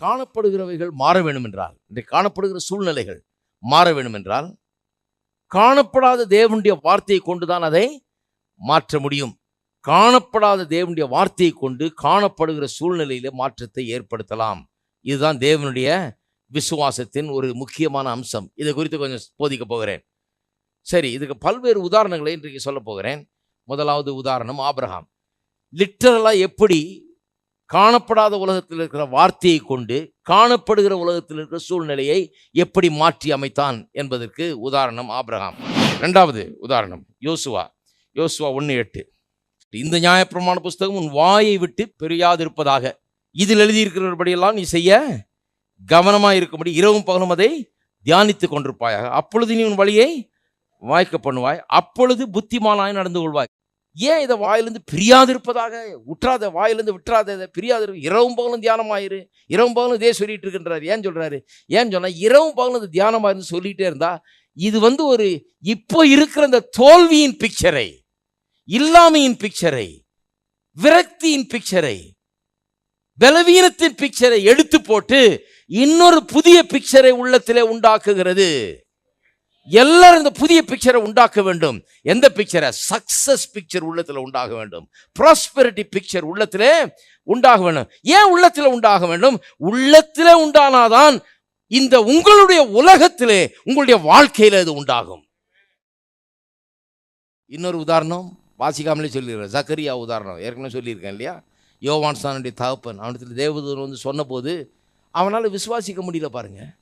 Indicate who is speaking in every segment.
Speaker 1: காணப்படுகிறவைகள் மாற வேண்டும் என்றால் இன்றைக்கு காணப்படுகிற சூழ்நிலைகள் மாற வேண்டும் என்றால் காணப்படாத தேவனுடைய வார்த்தையை கொண்டுதான் அதை மாற்ற முடியும். காணப்படாத தேவனுடைய வார்த்தையை கொண்டு காணப்படுகிற சூழ்நிலையில மாற்றத்தை ஏற்படுத்தலாம். இதுதான் தேவனுடைய விசுவாசத்தின் ஒரு முக்கியமான அம்சம். இதை குறித்து கொஞ்சம் போதிக்க போகிறேன். சரி இதுக்கு பல்வேறு உதாரணங்களை இன்றைக்கு சொல்ல போகிறேன். முதலாவது உதாரணம் ஆபிரகாம். லிட்டரலாக எப்படி காணப்படாத உலகத்தில் இருக்கிற வார்த்தையை கொண்டு காணப்படுகிற உலகத்தில் இருக்கிற சூழ்நிலையை எப்படி மாற்றி அமைத்தான் என்பதற்கு உதாரணம் ஆபிரகாம். ரெண்டாவது உதாரணம் யோசுவா. யோசுவா ஒன்று எட்டு. இந்த நியாயப்பிரமாண புஸ்தகம் உன் வாயை விட்டு பெரியாதிருப்பதாக. இதில் எழுதியிருக்கிறபடியெல்லாம் நீ செய்ய கவனமாக இருக்கும்படி இரவும் பகலும் அதை தியானித்து கொண்டிருப்பாயாக. அப்பொழுது நீ உன் வழியை வாய்க்க பண்ணுவாய். அப்பொழுது புத்திமானாய் நடந்து கொள்வாய். ஏன் இதை வாயிலிருந்து பிரியாதிருப்பதாக? உற்றாத வாயிலிருந்து விட்டுறாத இதை பிரியாதிரு இரவும் பகலும் தியானமாயிரு. இரவும் பகலும் இதே சொல்லிட்டு இருக்கின்றார். ஏன் சொல்றாரு? ஏன்னு சொன்னா இரவும் பகலும் இது தியானமாயிருந்து சொல்லிட்டே இருந்தா இது வந்து ஒரு இப்போ இருக்கிற இந்த தோல்வியின் பிக்சரை இல்லாமையின் பிக்சரை விரக்தியின் பிக்சரை பலவீனத்தின் பிக்சரை எடுத்து போட்டு இன்னொரு புதிய பிக்சரை உள்ளத்திலே உண்டாக்குகிறது. எல்லாரும் இந்த புதிய பிக்சரை உண்டாக்க வேண்டும். எந்த பிக்சரை சக்சஸ் பிக்சர் உள்ளத்தில் உண்டாக வேண்டும். ப்ராஸ்பெரிட்டி பிக்சர் உள்ளத்தில் உண்டாக வேண்டும். ஏன் உள்ளத்தில் உண்டாக வேண்டும்? உள்ளத்தில் உண்டானாதான் இந்த உங்களுடைய உலகத்திலே உங்களுடைய வாழ்க்கையில் இது உண்டாகும். இன்னொரு உதாரணம் வாசிக்காமலே சொல்லிடுறேன். ஜக்கரியா உதாரணம். ஏற்கனவே சொல்லியிருக்கேன் இல்லையா? யோவான் சானுடைய தகப்பன். அவனத்தில் தேவதூர் வந்து சொன்னபோது அவனால் விசுவாசிக்க முடியல பாருங்கள்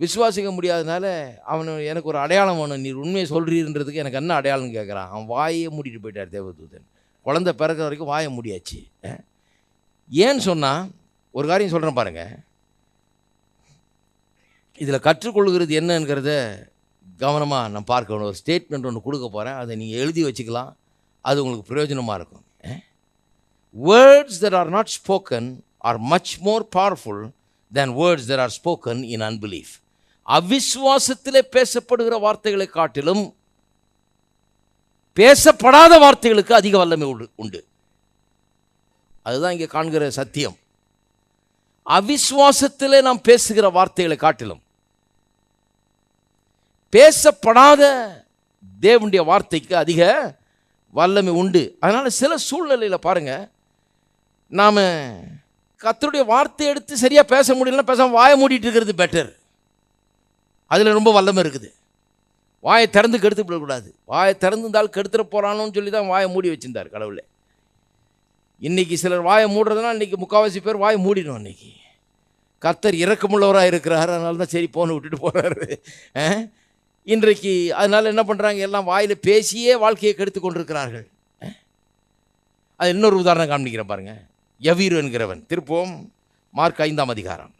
Speaker 1: விசுவாசிக்க முடியாதனால அவன் எனக்கு ஒரு அடையாளம் வேணும். நீர் உண்மையை சொல்கிறீன்றதுக்கு எனக்கு என்ன அடையாளம்னு கேட்குறான்? அவன் வாயே மூடிட்டு போயிட்டார் தேவதூதன். குழந்தை பிறக்கிற வரைக்கும் வாயை முடியாச்சு. ஏன்னு சொன்னால் ஒரு காரியம் சொல்கிறேன் பாருங்கள் இதில் கற்றுக்கொள்கிறது என்னங்கிறத கவனமாக நான் பார்க்கணும். ஒரு ஸ்டேட்மெண்ட் ஒன்று கொடுக்க போகிறேன் அதை நீங்கள் எழுதி வச்சுக்கலாம். அது உங்களுக்கு பிரயோஜனமாக இருக்கும். Words that are not spoken are much more powerful than words that are spoken in unbelief அவிஸ்வாசத்திலே பேசப்படுகிற வார்த்தைகளை காட்டிலும் பேசப்படாத வார்த்தைகளுக்கு அதிக வல்லமை உண்டு உண்டு. அதுதான் இங்கே காண்கிற சத்தியம். அவிஸ்வாசத்திலே நாம் பேசுகிற வார்த்தைகளை காட்டிலும் பேசப்படாத தேவனுடைய வார்த்தைக்கு அதிக வல்லமை உண்டு. அதனால் சில சூழ்நிலையில் பாருங்கள் நாம் கத்தருடைய வார்த்தை எடுத்து சரியாக பேச முடியலன்னா பேசாம வாய மூடிட்டு இருக்கிறது பெட்டர் அதில் ரொம்ப வல்லமை இருக்குது. வாயை திறந்து கெடுத்து விடக்கூடாது வாயை திறந்துருந்தால் கெடுத்துட போகிறானோன்னு சொல்லி தான் வாயை மூடி வச்சுருந்தார் கடவுளை. இன்றைக்கி சிலர் வாயை மூடுறதுனா இன்றைக்கி முக்கால்வாசி பேர் வாயை மூடிடும் இன்றைக்கி கத்தர் இறக்கமுள்ளவராக இருக்கிறார் அதனால தான் சரி போன விட்டுட்டு போகிறாரு இன்றைக்கு அதனால என்ன பண்ணுறாங்க எல்லாம் வாயில் பேசியே வாழ்க்கையை கெடுத்து கொண்டிருக்கிறார்கள். அது இன்னொரு உதாரணம் காண்பிக்கிறேன் பாருங்கள் யவீரு என்கிறவன். திருப்போம் மார்க் ஐந்தாம் அதிகாரம்.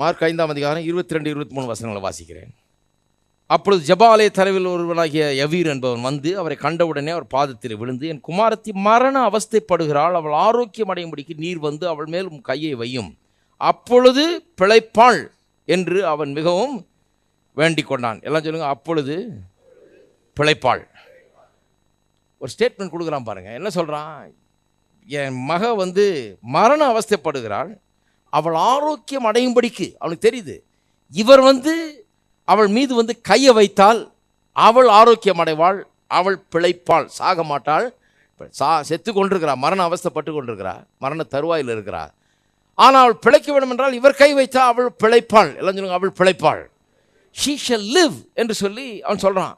Speaker 1: மார்க் ஐந்தாம் அதிகாரம் இருபத்தி ரெண்டு இருபத்தி மூணு வசனங்களை வாசிக்கிறேன். அப்பொழுது ஜபாலய தலைவில் ஒருவனாகிய யவீர் என்பவன் வந்து அவரை கண்டவுடனே அவர் பாதத்தில் விழுந்து என் குமாரத்தி மரண அவஸ்தைப்படுகிறாள். அவள் ஆரோக்கியம் அடையும்படிக்கு நீர் வந்து அவள் மேல் கையை வையும். அப்பொழுது பிழைப்பாள் என்று அவன் மிகவும் வேண்டிக் கொண்டான். எல்லாம் சொல்லுங்கள் அப்பொழுது பிழைப்பாள். ஒரு ஸ்டேட்மெண்ட் கொடுக்குறான் பாருங்கள் என்ன சொல்கிறான் என் மக வந்து மரண அவஸ்தைப்படுகிறாள். அவள் ஆரோக்கியம் அடையும்படிக்கு அவனுக்கு தெரியுது இவர் வந்து அவள் மீது வந்து கையை வைத்தால் அவள் ஆரோக்கியம் அடைவாள் அவள் பிழைப்பாள் சாக மாட்டாள் சா செத்து கொண்டிருக்கிறா மரண அவஸ்தைப்பட்டு கொண்டிருக்கிறா மரண தருவாயில் இருக்கிறா. ஆனால் அவள் பிழைக்க வேண்டும் என்றால் இவர் கை வைத்தால் அவள் பிழைப்பாள் எல்லாம் சொல்லுங்க அவள் பிழைப்பாள். ஷீ ஷல் லிவ் என்று சொல்லி அவன் சொல்கிறான்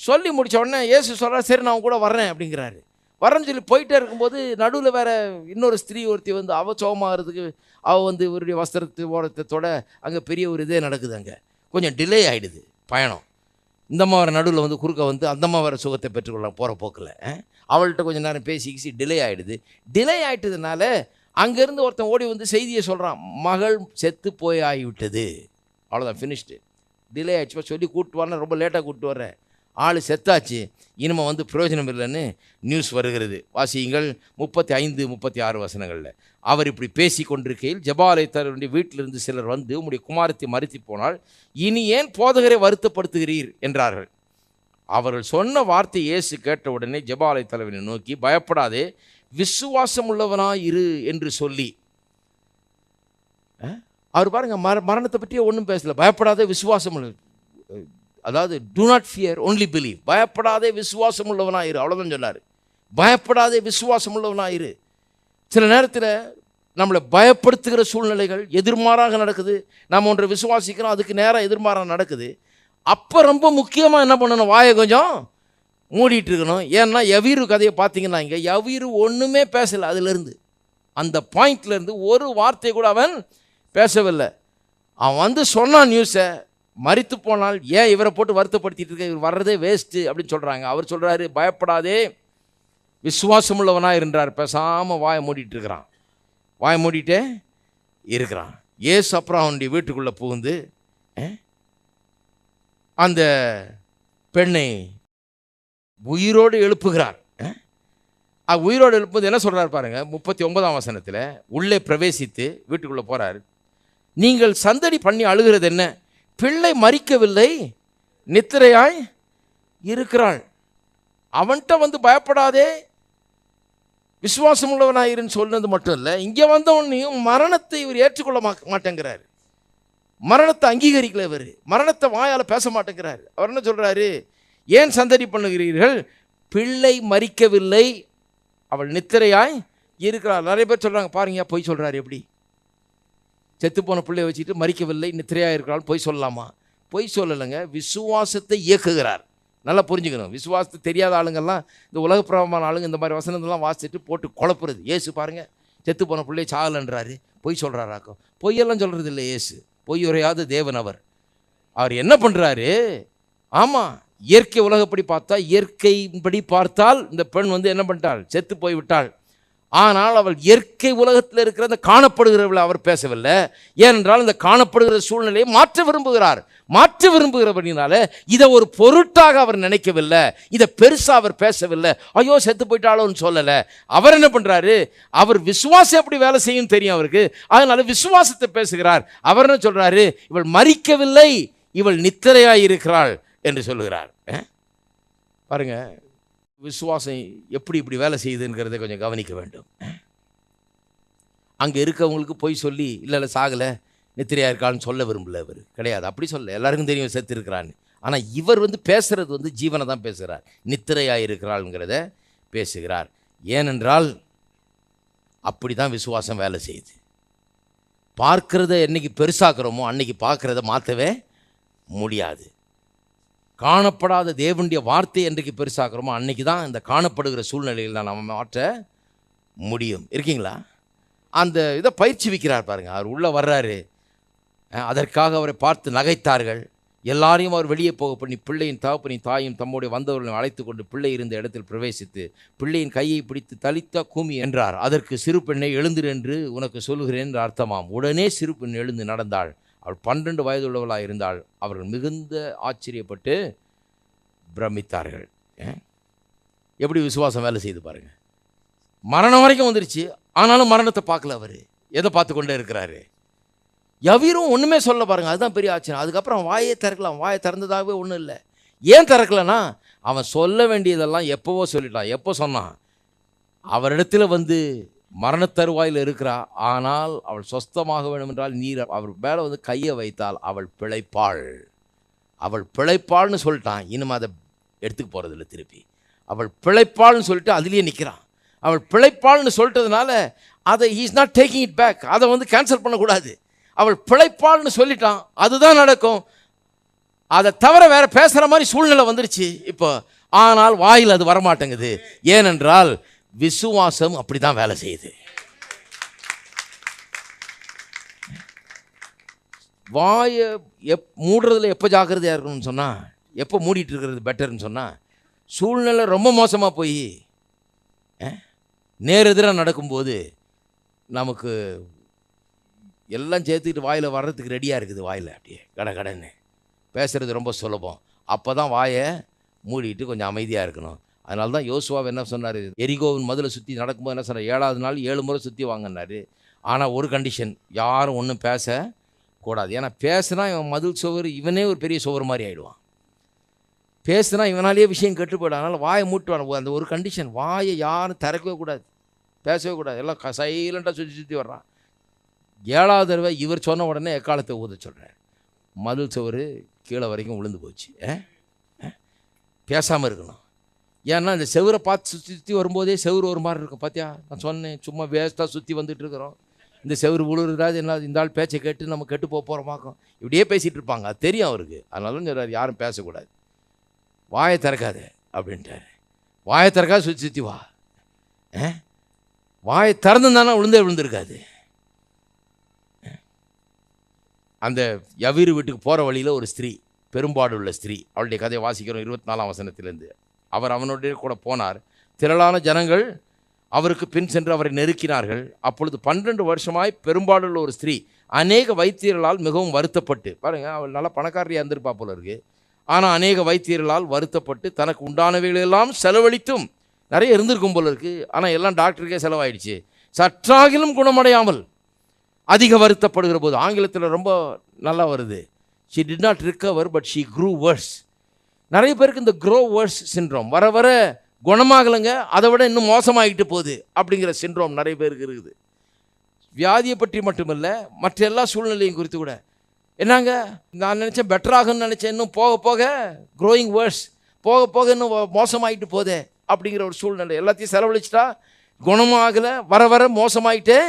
Speaker 1: சொல்லி முடித்த உடனே இயேசு சொல்கிறா சரி நான் கூட வர்றேன் அப்படிங்கிறாரு. வரேன்னு சொல்லி போயிட்டே இருக்கும்போது நடுவில் வேற இன்னொரு ஸ்திரீ ஒருத்தி வந்து அவ சோகமாகிறதுக்கு அவள் வந்து இவருடைய வஸ்திரத்து ஓரத்தோட அங்கே பெரிய ஒரு இதே நடக்குது அங்கே. கொஞ்சம் டிலே ஆகிடுது பயணம். இந்த வர நடுவில் வந்து குறுக்க வந்து அந்த வர சுகத்தை பெற்றுக்கொள்ள போகிற போக்கில் அவள்கிட்ட கொஞ்சம் நேரம் பேசி கிசி டிலே ஆகிடுது டிலே ஆகிட்டதுனால அங்கேருந்து ஒருத்தன் ஓடி வந்து செய்தியை சொல்கிறான் மகள் செத்து போய் ஆகிவிட்டது அவ்வளோதான் ஃபினிஷ்டு டிலே ஆகிடுச்சுப்பா சொல்லி கூப்பிட்டு வரேன் ரொம்ப லேட்டாக கூப்பிட்டு வர்றேன். ஆள் செத்தாச்சு. இனிமே வந்து பிரயோஜனம் இல்லைன்னு நியூஸ் வருகிறது. வாசியுங்கள். முப்பத்தி ஐந்து முப்பத்தி ஆறு வசனங்களில். அவர் இப்படி பேசி கொண்டிருக்கையில் ஜபாலயத்தருடைய வீட்டிலிருந்து சிலர் வந்து உங்களுடைய குமாரத்தை மறுத்தி போனால் இனி ஏன் போதகரை வருத்தப்படுத்துகிறீர்? என்றார்கள். அவர்கள் சொன்ன வார்த்தை இயேசு கேட்ட உடனே ஜபாலய தலைவனை நோக்கி பயப்படாதே விசுவாசம் உள்ளவனாக இரு என்று சொல்லி. அவர் பாருங்கள் மர மரணத்தை பற்றியே ஒன்றும் பேசலை. பயப்படாத விசுவாசம் உள்ள அதாவது do not fear only believe பயப்படாதே விசுவாசம் உள்ளவனாயிரு அவ்வளோதான் சொன்னார். பயப்படாதே விசுவாசம் உள்ளவனாயிரு சில நேரத்தில் நம்மளை பயப்படுத்துகிற சூழ்நிலைகள் எதிர்மாறாக நடக்குது. நாம் ஒன்றை விசுவாசிக்கிறோம் அதுக்கு நேராக எதிர்மாறாக நடக்குது. அப்போ ரொம்ப முக்கியமாக என்ன பண்ணணும்? வாயை கொஞ்சம் மூடிட்டு இருக்கணும். ஏன்னா எவீரு கதையை பார்த்தீங்கன்னா இங்கே எவீரு ஒன்றுமே பேசலை அதுலேருந்து. அந்த பாயிண்ட்லேருந்து ஒரு வார்த்தை கூட அவன் பேசவில்லை. அவன் வந்து சொன்னான் நியூஸை மறித்து போனால் ஏன் இவரை போட்டு வருத்தப்படுத்திட்டு இருக்க? இவர் வர்றதே வேஸ்ட்டு அப்படின்னு சொல்கிறாங்க அவர் சொல்கிறாரு பயப்படாதே. விசுவாசம் உள்ளவனாக இருந்தார். பேசாமல் வாயை மூடிட்டு இருக்கிறான். வாயை மூடிட்டே இருக்கிறான். ஏசு அப்புறம் அவனுடைய வீட்டுக்குள்ளே புகுந்து அந்த பெண்ணை உயிரோடு எழுப்புகிறார். அஹ், உயிரோடு எழுப்புவது என்ன சொல்கிறார் பாருங்கள் முப்பத்தி ஒன்பதாம் வசனத்தில் உள்ளே பிரவேசித்து வீட்டுக்குள்ளே போகிறார் நீங்கள் சந்தடி பண்ணி அழுகிறது என்ன? பிள்ளை மறிக்கவில்லை நித்திரையாய் இருக்கிறாள். அவன்கிட்ட வந்து பயப்படாதே. விசுவாசம் உள்ளவனாயிருன்னு சொன்னது மட்டும் இல்லை இங்கே வந்தவனையும் மரணத்தை இவர் ஏற்றுக்கொள்ள மா மாட்டேங்கிறார். மரணத்தை அங்கீகரிக்கல இவர். மரணத்தை வாயால் பேச மாட்டேங்கிறார். அவர் என்ன சொல்கிறாரு ஏன் சந்தடி பண்ணுகிறீர்கள்? பிள்ளை மறிக்கவில்லை அவள் நித்திரையாய் இருக்கிறாள். நிறைய பேர் சொல்கிறாங்க பாருங்க பொய் சொல்கிறாரு எப்படி? செத்துப்போன பிள்ளையை வச்சுட்டு மறிக்கவில்லை நித்திரையாக இருக்கிறாள் பொய் சொல்லலாமா? பொய் சொல்லலைங்க. விசுவாசத்தை இயக்குகிறார். நல்லா புரிஞ்சுக்கணும். விசுவாசத்தை தெரியாத ஆளுங்கள்லாம் இந்த உலக பிரபமான ஆளுங்க இந்த மாதிரி வசனத்தெல்லாம் வாசிச்சுட்டு போட்டு குழப்புறது. ஏசு பாருங்கள் செத்து போன பிள்ளையை சாகலன்றாரு. பொய் சொல்கிறாராக்கும் பொய்யெல்லாம் சொல்கிறது இல்லை ஏசு. பொய் உரையாத தேவன் அவர். அவர் என்ன பண்ணுறாரு ஆமாம் இயற்கை உலகப்படி பார்த்தா இயற்கையின்படி பார்த்தால் இந்த பெண் வந்து என்ன பண்ணிட்டாள்? செத்து போய் விட்டாள் ஆனால் அவள் இயற்கை உலகத்தில் இருக்கிற அந்த காணப்படுகிறவளை அவர் பேசவில்லை. ஏனென்றால் இந்த காணப்படுகிற சூழ்நிலையை மாற்ற விரும்புகிறார். மாற்ற விரும்புகிறபடினால இதை ஒரு பொருட்டாக அவர் நினைக்கவில்லை. இதை பெருசாக அவர் பேசவில்லை. ஐயோ செத்து போயிட்டாளோன்னு சொல்லலை. அவர் என்ன பண்ணுறாரு அவர் விசுவாசம் எப்படி வேலை செய்யும் தெரியும் அவருக்கு. அதனால விசுவாசத்தை பேசுகிறார். அவர் என்ன சொல்கிறாரு இவள் மறிக்கவில்லை இவள் நித்திரையாய் இருக்கிறாள் என்று சொல்லுகிறார். பாருங்கள் விசுவாசம் எப்படி இப்படி வேலை செய்யுதுங்கிறத கொஞ்சம் கவனிக்க வேண்டும். அங்கே இருக்கவங்களுக்கு போய் சொல்லி இல்லை இல்லை சாகலை. நித்திரையாக இருக்கான்னு சொல்ல விரும்பல இவர். கிடையாது. அப்படி சொல்ல எல்லாருக்கும் தெரியும் செத்து இருக்கிறான்னு. ஆனால் இவர் வந்து பேசுகிறது வந்து ஜீவனை தான் பேசுகிறார் நித்திரையாக இருக்கிறாள்ங்கிறத பேசுகிறார். ஏனென்றால் அப்படி தான் விசுவாசம் வேலை செய்யுது. பார்க்கிறத என்னைக்கு பெருசாக்குறோமோ அன்னைக்கு பார்க்குறத மாற்றவே முடியாது. காணப்படாத தேவனுடைய வார்த்தை என்றைக்கு பெருசாக்குறோமோ அன்னைக்கு தான் இந்த காணப்படுகிற சூழ்நிலையில் தான் நம்ம மாற்ற முடியும். இருக்கீங்களா? அந்த இதை பயிற்சி விற்கிறார் பாருங்க. அவர் உள்ளே வர்றாரு. அதற்காக அவரை பார்த்து நகைத்தார்கள். எல்லாரையும் அவர் வெளியே போக பண்ணி பிள்ளையின் தகப்பனின் தாயும் தம்முடைய வந்தவர்களையும் அழைத்து கொண்டு பிள்ளை இருந்த இடத்தில் பிரவேசித்து பிள்ளையின் கையை பிடித்து தலித்த கூமி என்றார். அதற்கு சிறு பெண்ணை எழுந்துரு என்று உனக்கு சொல்லுகிறேன் என்று அர்த்தமாம். உடனே சிறு பெண் எழுந்து நடந்தாள். அவள் பன்னெண்டு வயதுள்ளவளாக இருந்தால் அவர்கள் மிகுந்த ஆச்சரியப்பட்டு பிரமித்தார்கள். எப்படி விசுவாசம் வேலை செய்து பாருங்கள் மரணம் வரைக்கும் வந்துருச்சு. ஆனாலும் மரணத்தை பார்க்கல அவர். எதை பார்த்து கொண்டே இருக்கிறாரு? எவரும் ஒன்றுமே சொல்ல பாருங்க. அதுதான் பெரிய ஆச்சரியம். அதுக்கப்புறம் வாயே திறக்கலாம் வாயை திறந்ததாகவே ஒன்றும் இல்லை. ஏன் திறக்கலனா அவன் சொல்ல வேண்டியதெல்லாம் எப்போவோ சொல்லிட்டான். எப்போ சொன்னான்? அவரிடத்தில் வந்து மரணத்தருவாயில் இருக்கிறா ஆனால் அவள் சொஸ்தமாக வேண்டும் என்றால் நீர் அவர் மேலே வந்து கையை வைத்தால் அவள் பிழைப்பாள். அவள் பிழைப்பாள்னு சொல்லிட்டான். இனிமே அதை எடுத்துக்க போகிறதில்ல திருப்பி. அவள் பிழைப்பாள்னு சொல்லிட்டு அதுலேயே நிற்கிறான். அவள் பிழைப்பாள்னு சொல்லிட்டதுனால அதை is not taking it back அதை வந்து கேன்சல் பண்ணக்கூடாது. அவள் பிழைப்பாள்னு சொல்லிட்டான். அதுதான் நடக்கும். அதை தவிர வேற பேசுகிற மாதிரி சூழ்நிலை வந்துருச்சு இப்போ. ஆனால் வாயில் அது வரமாட்டேங்குது. ஏனென்றால் விசுவாசம் அப்படி தான் வேலை செய்யுது. வாயை எப் மூடுறதுல எப்போ ஜாக்கிரதையாக இருக்கணும்னு சொன்னால் எப்போ மூடிட்டு இருக்கிறது பெட்டர்னு சொன்னால் சூழ்நிலை ரொம்ப மோசமாக போய் நேரெதிராக நடக்கும்போது நமக்கு எல்லாம் சேர்த்துக்கிட்டு வாயில் வர்றதுக்கு ரெடியாக இருக்குது வாயில் அப்படியே கடை கடன்னு. பேசுகிறது ரொம்ப சுலபம். அப்போ தான் வாயை மூடிட்டு கொஞ்சம் அமைதியாக இருக்கணும். அதனால தான் யோசுவாவை என்ன சொன்னார்? எரிகோவின் மதுளை சுற்றி நடக்கும்போது என்ன சொன்னார்? ஏழாவது நாள் ஏழு முறை சுற்றி வாங்கினாரு. ஆனால் ஒரு கண்டிஷன் யாரும் ஒன்றும் பேச கூடாது. ஏன்னா பேசுனா இவன் மதில் சுவர் இவனே ஒரு பெரிய சுவர் மாதிரி ஆகிடுவான் பேசுனா இவனாலேயே விஷயம் கெட்டு போயிடும். அதனால் வாயை மூட்டுவான் அந்த ஒரு கண்டிஷன் வாயை யாரும் திறக்கவே கூடாது. பேசவே கூடாது. எல்லாம் சைலண்ட்டாக சுற்றி சுற்றி வர்றான். ஏழாவது தடவை இவர் சொன்ன உடனே எக்காலத்தை ஊத சொல்கிறார் மதில் சுவர் கீழே வரைக்கும் விழுந்து போச்சு. பேசாமல் இருக்கணும். ஏன்னா இந்த செவரை பார்த்து சுற்றி சுற்றி வரும்போதே செவுரு ஒரு மாதிரி இருக்கும். பார்த்தியா நான் சொன்னேன் சும்மா வேஸ்ட்டாக சுற்றி வந்துட்டு இருக்கிறோம். இந்த செவுரு விழுறதா என்ன இந்த ஆள் பேச்சை கேட்டு நம்ம கெட்டு போக போகிறோமாக்கும் இப்படியே பேசிகிட்டு இருப்பாங்க. அது தெரியும் அவருக்கு. அதனால சொல்கிறார் யாரும் பேசக்கூடாது. வாயை திறக்காத அப்படின்ட்டார். வாயை திறக்காது சுற்றி சுற்றி வா. ஆ? வாயை திறந்துருந்தானா விழுந்தே விழுந்திருக்காது. அந்த எவிரு வீட்டுக்கு போகிற வழியில் ஒரு ஸ்திரீ பெரும்பாடு உள்ள ஸ்திரீ அவளுடைய கதையை வாசிக்கிறோம் இருபத்தி நாலாம் வசனத்திலேருந்து. அவர் அவனுடைய கூட போனார். திரளான ஜனங்கள் அவருக்கு பின் சென்று அவரை நெருக்கினார்கள். அப்பொழுது பன்னெண்டு வருஷமாய் பெரும்பாலுள்ள ஒரு ஸ்திரீ அநேக வைத்தியர்களால் மிகவும் வருத்தப்பட்டு பாருங்கள் அவள் நல்ல பணக்காரியாக இருந்திருப்பா போல இருக்கு. ஆனால் அநேக வைத்தியர்களால் வருத்தப்பட்டு தனக்கு உண்டானவைகளெல்லாம் செலவழித்தும் நிறைய இருந்திருக்கும் போல இருக்கு. ஆனால் எல்லாம் டாக்டருக்கே செலவாயிடுச்சு. சற்றாகிலும் குணமடையாமல் அதிக வருத்தப்படுகிற போது ஆங்கிலத்தில் ரொம்ப நல்லா வருது. She did not recover but she grew worse. நிறைய பேருக்கு இந்த க்ரோ வேர்ஸ் சின்ரோம் வர வர குணமாகலைங்க அதை விட இன்னும் மோசமாகிட்டு போகுது அப்படிங்கிற சின்ரோம் நிறைய பேருக்கு இருக்குது. வியாதியை பற்றி மட்டுமல்ல மற்ற எல்லா சூழ்நிலையும் குறித்து கூட. என்னங்க? நான் நினச்சேன் பெட்டராகும்னு நினச்சேன். இன்னும் போக போக க்ரோயிங் வேர்ஸ் போக போக இன்னும் மோசமாகிட்டு மோசமாயிட்டு போதே அப்படிங்கிற ஒரு சூழ்நிலை. எல்லாத்தையும் செலவழிச்சிட்டா குணமாகலை வர வர மோசமாயிட்டே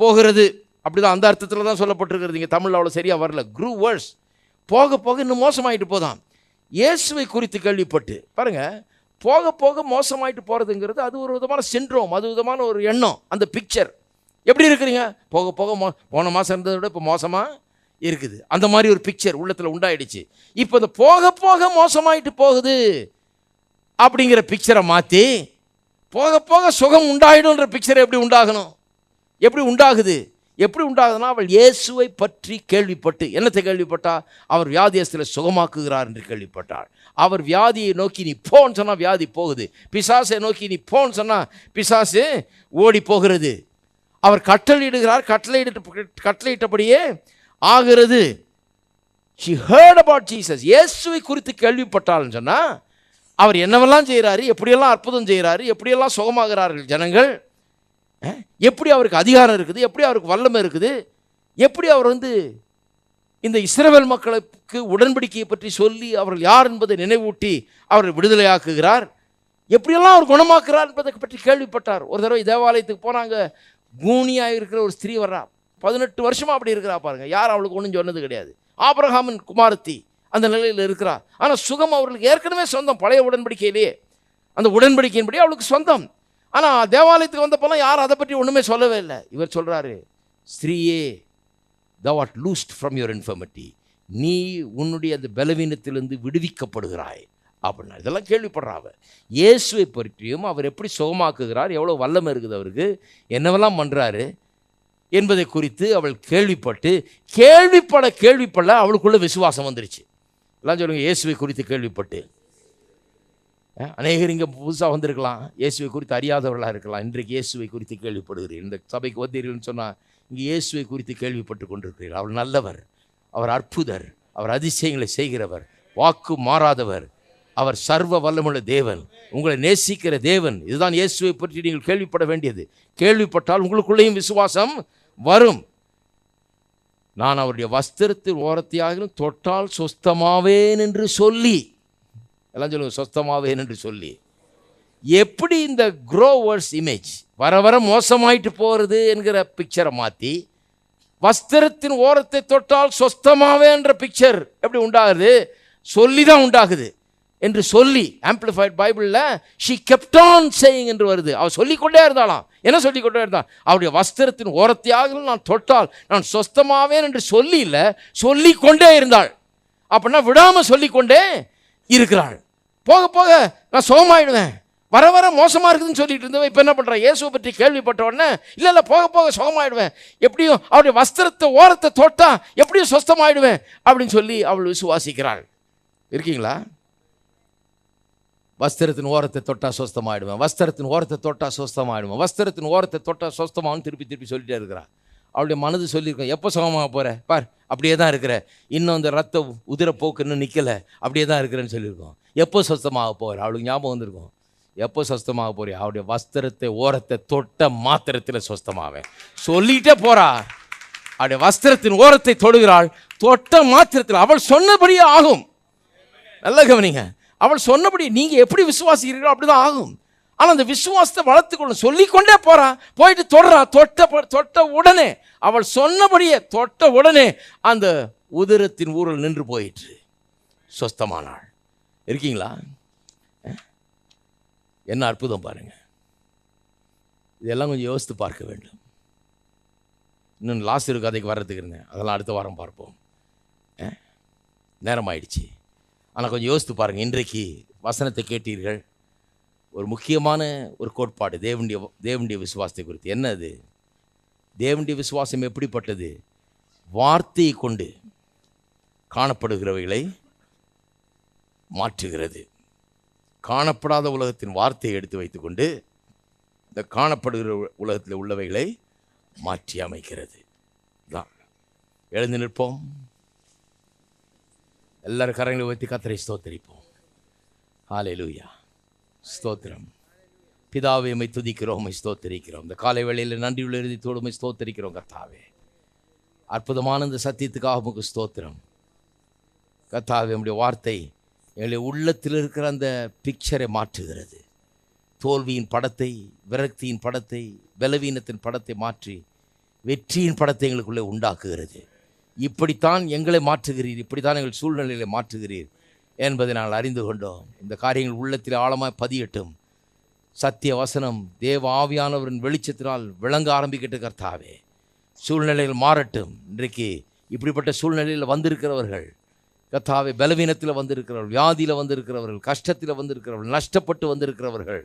Speaker 1: போகிறது. அப்படிதான் அந்த அர்த்தத்தில் தான் சொல்லப்பட்டிருக்கிறது. இங்கே தமிழில் அவ்வளோ சரியாக வரல. க்ரூ வேர்ஸ் போக போக இன்னும் மோசமாயிட்டு போதான். இயேசுவை குறித்து கேள்விப்பட்டு பாருங்கள் போக போக மோசமாயிட்டு போகிறதுங்கிறது அது ஒரு விதமான சின்ட்ரோம் அது விதமான ஒரு எண்ணம் அந்த பிக்சர் எப்படி இருக்கிறீங்க? போக போக மோ போன மாதம் இருந்ததை விட இப்போ மோசமாக இருக்குது. அந்த மாதிரி ஒரு பிக்சர் உள்ளத்தில் உண்டாயிடுச்சு. இப்போ இந்த போக போக மோசமாயிட்டு போகுது அப்படிங்கிற பிக்சரை மாற்றி போக போக சுகம் உண்டாயிடும்ன்ற பிக்சரை எப்படி உண்டாகணும்? எப்படி உண்டாகுது? எப்படி உண்டாகுதுன்னா அவள் இயேசுவை பற்றி கேள்விப்பட்டு என்னத்தை கேள்விப்பட்டா? அவர் வியாதியஸ்தில் சுகமாக்குகிறார் என்று கேள்விப்பட்டாள். அவர் வியாதியை நோக்கி நீ போன்னு சொன்னால் வியாதி போகுது. பிசாசை நோக்கி நீ போன்னு சொன்னால் பிசாசு ஓடி போகிறது. அவர் கட்டளையிடுகிறார் கட்டளையிட்டு கட்டளையிட்டபடியே ஆகிறது. ஷி ஹேர்ட் அபவுட் ஜீசஸ் இயேசுவை குறித்து கேள்விப்பட்டாள்னு சொன்னால் அவர் என்னவெல்லாம் செய்கிறாரு? எப்படியெல்லாம் அற்புதம் செய்கிறாரு? எப்படியெல்லாம் சுகமாகிறார்கள் ஜனங்கள்? எப்படி அவருக்கு அதிகாரம் இருக்குது? எப்படி அவருக்கு வல்லமை இருக்குது? எப்படி அவர் வந்து இந்த இஸ்ரவேல் மக்களுக்கு உடன்படிக்கையை பற்றி சொல்லி அவர்கள் யார் என்பதை நினைவூட்டி அவரை விடுதலையாக்குகிறார்? எப்படியெல்லாம் அவர் குணமாக்குறார் என்பதை பற்றி கேள்விப்பட்டார். ஒரு தடவை தேவாலயத்துக்கு போனாங்க. கூனியாக இருக்கிற ஒரு ஸ்திரீ வர்றா. பதினெட்டு வருஷமாக அப்படி இருக்கிறா பாருங்க. யார் அவளுக்கு ஒன்றும் சொன்னது கிடையாது. ஆபிரகாமின் குமாரத்தி அந்த நிலையில் இருக்கிறார் ஆனால் சுகம் அவர்களுக்கு ஏற்கனவே சொந்தம். பழைய உடன்படிக்கையிலேயே அந்த உடன்படிக்கையின்படி அவளுக்கு சொந்தம். ஆனால் தேவாலயத்துக்கு வந்தப்பெல்லாம் யாரும் அதை பற்றி ஒன்றுமே சொல்லவே இல்லை. இவர் சொல்கிறாரு ஸ்திரீயே thou art loosed from your infirmity நீ உன்னுடைய அந்த பலவீனத்திலிருந்து விடுவிக்கப்படுகிறாய். அப்படின்னா இதெல்லாம் கேள்விப்படுறா அவ. இயேசுவை பற்றியும் அவர் எப்படி சுகமாக்குகிறார் எவ்வளோ வல்லமை இருக்குது அவருக்கு என்னவெல்லாம் பண்ணுறாரு என்பதை குறித்து அவள் கேள்விப்பட்டு கேள்விப்பட கேள்விப்பட அவளுக்குள்ளே விசுவாசம் வந்துருச்சு. எல்லாம் சொல்லுங்கள் இயேசுவை குறித்து கேள்விப்பட்டு. அநேகர் இங்கே புதுசாக வந்திருக்கலாம். இயேசுவை குறித்து அறியாதவர்களாக இருக்கலாம். இன்றைக்கு இயேசுவை குறித்து கேள்விப்படுகிறீர். இந்த சபைக்கு வந்தீர்கள்னு சொன்னால் இங்கே இயேசுவை குறித்து கேள்விப்பட்டு கொண்டிருக்கிறீர்கள். அவர் நல்லவர். அவர் அற்புதர். அவர் அதிசயங்களை செய்கிறவர். வாக்கு மாறாதவர். அவர் சர்வ வல்லமுள்ள தேவன். உங்களை நேசிக்கிற தேவன். இதுதான் இயேசுவை பற்றி நீங்கள் கேள்விப்பட வேண்டியது. கேள்விப்பட்டால் உங்களுக்குள்ளேயும் விசுவாசம் வரும். நான் அவருடைய வஸ்திரத்தின் ஓரத்தையாகிலும் தொட்டால் சொஸ்தமாவேன் என்று சொல்லி எல்லாம் சொல்லுவோம் சொஸ்தமாவேன் என்று சொல்லி. எப்படி இந்த குரோவர்ஸ் இமேஜ் வர வர மோசமாயிட்டு போகிறது என்கிற பிக்சரை மாற்றி வஸ்திரத்தின் ஓரத்தை தொட்டால் சொஸ்தமாவேன்ற பிக்சர் எப்படி உண்டாகுது? சொல்லி தான் உண்டாகுது. என்று சொல்லி ஆம்பிளிஃபைட் பைபிளில் ஷி கெப்டான் செய்யிங் என்று வருது. அவள் சொல்லிக்கொண்டே இருந்தாளாம். என்ன சொல்லிக்கொண்டே இருந்தான்? அவருடைய வஸ்திரத்தின் ஓரத்தையாக நான் தொட்டால் நான் சொஸ்தமாவேன் என்று சொல்லி இல்லை சொல்லிக்கொண்டே இருந்தாள். அப்படின்னா விடாமல் சொல்லிக்கொண்டே இருக்கிறாள். போக போக நான் சுகமாயிடுவேன் வர வர மோசமாக இருக்குதுன்னு சொல்லிட்டு இருந்தவன் இப்போ என்ன பண்ணுறான் இயேசுவை பற்றி கேள்விப்பட்ட உடனே இல்லை இல்லை போக போக சுகமாயிடுவேன். எப்படியும் அவருடைய வஸ்திரத்தை ஓரத்தை தொட்டா எப்படியும் சொஸ்தமாயிடுவேன். அப்படின்னு சொல்லி அவள் விசுவாசிக்கிறாள். இருக்கீங்களா? வஸ்திரத்தின் ஓரத்தை தொட்டா சொஸ்தமாயிடுவேன். வஸ்திரத்தின் ஓரத்தை தொட்டா சொஸ்தமாயிடுவேன். வஸ்திரத்தின் ஓரத்தை தொட்டா சொஸ்தமாகவும் திருப்பி திருப்பி சொல்லிட்டே இருக்கிறான். அவளுடைய மனது சொல்லியிருக்கோம் எப்போ சுகமாக போகிற பார் அப்படியே தான் இருக்கிற. இன்னும் அந்த ரத்த உதிரப்போக்கு இன்னும் நிற்கலை அப்படியே தான் இருக்கிறேன்னு சொல்லியிருக்கோம். எப்போ சுத்தமாக போகிற அவளுக்கு ஞாபகம் வந்திருக்கும். எப்போ சுத்தமாக போறியா? அவருடைய வஸ்திரத்தை ஓரத்தை தொட்ட மாத்திரத்தில் சுத்தமாவேன் சொல்லிட்டே போகிறா அவருடைய வஸ்திரத்தின் ஓரத்தை தொடுகிறாள். தொட்ட மாத்திரத்தில் அவள் சொன்னபடியே ஆகும். நல்ல கவனிங்க. அவள் சொன்னபடி நீங்கள் எப்படி விசுவாசிக்கிறீர்களோ அப்படிதான் ஆகும். ஆனால் அந்த விசுவாசத்தை வளர்த்துக்கொள்ள சொல்லிக்கொண்டே போகிறான் போயிட்டு தொடுறான் தொட்ட தொட்ட உடனே அவள் சொன்னபடியே தொட்ட உடனே அந்த உதிரத்தின் ஊரில் நின்று போயிற்று. சொஸ்தமானாள். இருக்கீங்களா? என்ன அற்புதம் பாருங்கள் இதெல்லாம் கொஞ்சம் யோசித்து பார்க்க வேண்டும். இன்னும் லாஸ்ட் கதைக்கு வர்றதுக்கு இருந்தேன். அதெல்லாம் அடுத்த வாரம் பார்ப்போம். நேரம் ஆயிடுச்சு ஆனால் கொஞ்சம் யோசித்து பாருங்கள் இன்றைக்கு வசனத்தை கேட்டீர்கள். ஒரு முக்கியமான ஒரு கோட்பாடு தேவனுடைய தேவனுடைய விசுவாசத்தை குறித்து. என்ன அது தேவனுடைய விசுவாசம் எப்படிப்பட்டது? வார்த்தையை கொண்டு காணப்படுகிறவைகளை மாற்றுகிறது. காணப்படாத உலகத்தின் வார்த்தையை எடுத்து வைத்துக்கொண்டு இந்த காணப்படுகிற உலகத்தில் உள்ளவைகளை மாற்றி அமைக்கிறது. தான் எழுந்து நிற்போம். எல்லாரும் கரங்களை ஊற்றி கத்தரை ஸ்தோத்தரிப்போம். ஹalleluya. ஸ்தோத்திரம். பிதாவை உம்மை துதிக்கிறோம் உம்மை ஸ்தோத்தரிக்கிறோம். இந்த காலை வேளையில் நன்றியுள்ள இறுதித்தோடு உம்மை ஸ்தோத்தரிக்கிறோம் கர்த்தாவே. அற்புதமான இந்த சத்தியத்துக்காக உமக்கு ஸ்தோத்திரம். கர்த்தாவே நம்முடைய வார்த்தை எங்களுடைய உள்ளத்தில் இருக்கிற அந்த பிக்சரை மாற்றுகிறது. தோல்வியின் படத்தை விரக்தியின் படத்தை பலவீனத்தின் படத்தை மாற்றி வெற்றியின் படத்தை எங்களுக்குள்ளே உண்டாக்குகிறது. இப்படித்தான் எங்களை மாற்றுகிறீர் இப்படித்தான் எங்கள் சூழ்நிலைகளை மாற்றுகிறீர். என்பதை நாங்கள் அறிந்து கொண்டோம். இந்த காரியங்கள் உள்ளத்தில் ஆழமாக பதியட்டும். சத்திய வசனம் தேவ ஆவியானவரின் வெளிச்சத்தினால் விளங்க ஆரம்பிக்கட்டு கர்த்தாவே. சூழ்நிலைகள் மாறட்டும். இன்றைக்கு இப்படிப்பட்ட சூழ்நிலையில் வந்திருக்கிறவர்கள் கர்த்தாவே பலவீனத்தில் வந்திருக்கிறவர்கள் வியாதியில் வந்திருக்கிறவர்கள் கஷ்டத்தில் வந்திருக்கிறவர்கள் நஷ்டப்பட்டு வந்திருக்கிறவர்கள்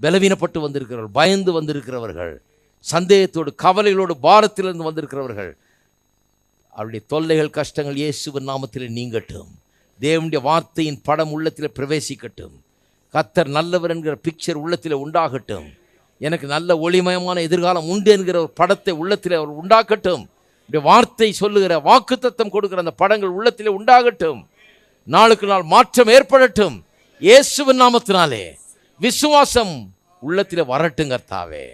Speaker 1: பலவீனப்பட்டு வந்திருக்கிறவர்கள் பயந்து வந்திருக்கிறவர்கள் சந்தேகத்தோடு கவலைகளோடு பாரத்திலிருந்து வந்திருக்கிறவர்கள் அவருடைய தொல்லைகள் கஷ்டங்கள் இயேசுவின் நாமத்தில் நீங்கட்டும். தேவனுடைய வார்த்தையின் படம் உள்ளத்தில் பிரவேசிக்கட்டும். கத்தர் நல்லவர் என்கிற பிக்சர் உள்ளத்தில் உண்டாகட்டும். எனக்கு நல்ல ஒளிமயமான எதிர்காலம் உண்டு என்கிற ஒரு படத்தை உள்ளத்தில் அவர் உண்டாக்கட்டும். இப்படி வார்த்தை சொல்லுகிற வாக்குத்தத்தம் கொடுக்கிற அந்த படங்கள் உள்ளத்தில் உண்டாகட்டும். நாளுக்கு நாள் மாற்றம் ஏற்படட்டும். இயேசுவின் நாமத்தினாலே விசுவாசம் உள்ளத்தில் வரட்டும் கர்த்தாவே.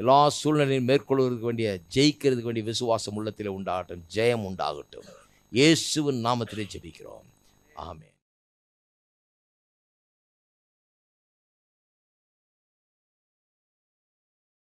Speaker 1: எல்லா சூழ்நிலையும் மேற்கொள்வதற்கு வேண்டிய ஜெயிக்கிறதுக்கு வேண்டிய விசுவாசம் உள்ளத்தில் உண்டாகட்டும். ஜெயம் உண்டாகட்டும். இயேசுவின் நாமத்திலே ஜெபிக்கிறோம். ஆமே